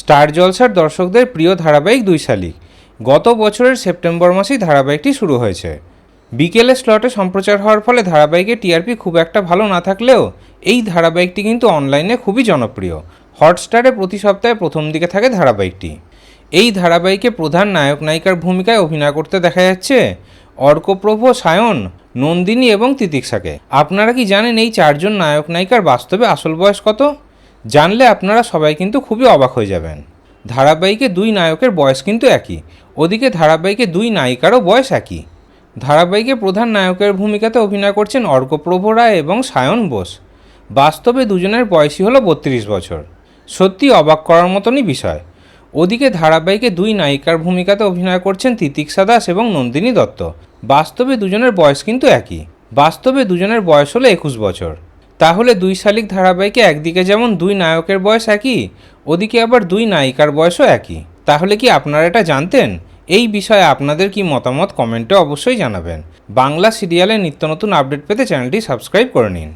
Star জলসার দর্শকদের প্রিয় ধারাবাহিক দুই শালিক। গত বছরের সেপ্টেম্বর মাসেই ধারাবাহিকটি শুরু হয়েছে। বিকেলে স্লটে সম্প্রচার হওয়ার ফলে ধারাবাহিকের টিআরপি খুব একটা ভালো না থাকলেও এই ধারাবাহিকটি কিন্তু অনলাইনে খুবই জনপ্রিয়। হটস্টারে প্রতি সপ্তাহে প্রথম দিকে থাকে ধারাবাহিকটি। এই ধারাবাহিকে প্রধান নায়ক নায়িকার ভূমিকায় অভিনয় করতে দেখা যাচ্ছে অর্কপ্রভ, সায়ন, নন্দিনী এবং তিতিক্ষাকে। আপনারা কি জানেন এই চারজন নায়ক নায়িকার বাস্তবে আসল বয়স কত? জানলে আপনারা সবাই কিন্তু খুবই অবাক হয়ে যাবেন। ধারাবাহিকে দুই নায়কের বয়স কিন্তু একই। ওদিকে ধারাবাহিকে দুই নায়িকারও বয়স একই। ধারাবাহিকে প্রধান নায়কের ভূমিকাতে অভিনয় করছেন অর্কপ্রভ রায় এবং সায়ন বোস। বাস্তবে দুজনের বয়সই হলো বত্রিশ বছর। সত্যি অবাক করার মতনই বিষয়। ওদিকে ধারাবাহিকে দুই নায়িকার ভূমিকাতে অভিনয় করছেন তিতিক্ষা দাস এবং নন্দিনী দত্ত। বাস্তবে দুজনের বয়স কিন্তু একই। বাস্তবে দুজনের বয়স হলো একুশ বছর। তাহলে দুই শালিক ধারাবাহিকে একদিকে যেমন দুই নায়কের বয়স একই, ওদিকে আবার দুই নায়িকার বয়সও একই। তাহলে কি আপনারা এটা জানতেন? এই বিষয়ে আপনাদের কি মতামত কমেন্টে অবশ্যই জানাবেন। বাংলা সিরিয়ালে নিত্য নতুন আপডেট পেতে চ্যানেলটি সাবস্ক্রাইব করে নিন।